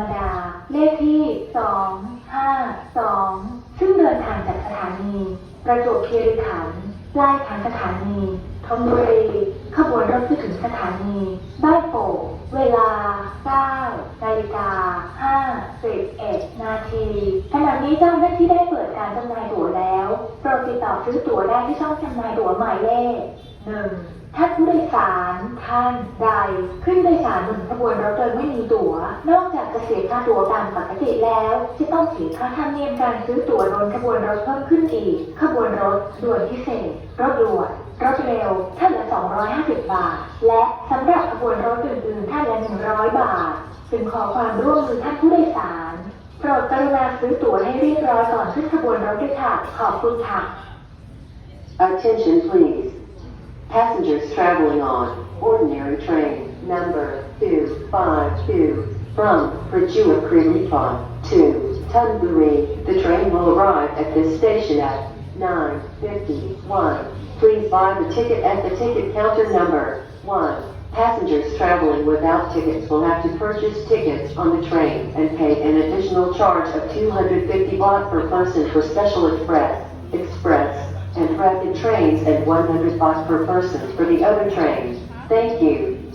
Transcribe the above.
รมดา เลขที่ 2 5 2 ซึ่งเดินทางจากสถานี ประจวบคีรีขันธ์ปลายทางสถานีธนบุรีขบวนรถที่ถึงสถานี บ้านโป่งเวลา9นาฬิกา51 นาที ขณะนี้เจ้าหน้าที่ได้เปิดการจำหน่ายตั๋วแล้ว โปรดติดต่อซื้อตั๋วได้ที่ช่องจำหน่ายตั๋วหมายเลข 1. ท่านผู้โดยสารท่านใด ขึ้นโดยสารบนขบวนรถโดยไม่มีตั๋ว นอกจากจะเสียค่าตั๋วตามปกติแล้ว จะต้องเสียค่าธรรมเนียมการซื้อตั๋วบนขบวนรถเพิ่มขึ้นอีก ขบวนรถด่วนพิเศษ รถด่วน รถเร็ว ท่านละ 250 บาท และสำหรับขบวนรถอื่นๆท่านละ 100 บาทจึงขอความร่วมมือท่านผู้โดยสารโปรดกรุณาซื้อตั๋วให้เรียบร้อยก่อนขึ้นขบวนรถด้วยค่ะขอบคุณค่ะ Attention please. Passengers traveling on ordinary train number 252 from Prachuap Creekpa to Thonburi. The train will arrive at this station at 9:51. Please buy the ticket at the ticket counter number 1. Passengers traveling without tickets will have to purchase tickets on the train and pay an additional charge of 250 baht per person for special express, express, and rapid trains at 100 baht per person for the other trains. Thank you.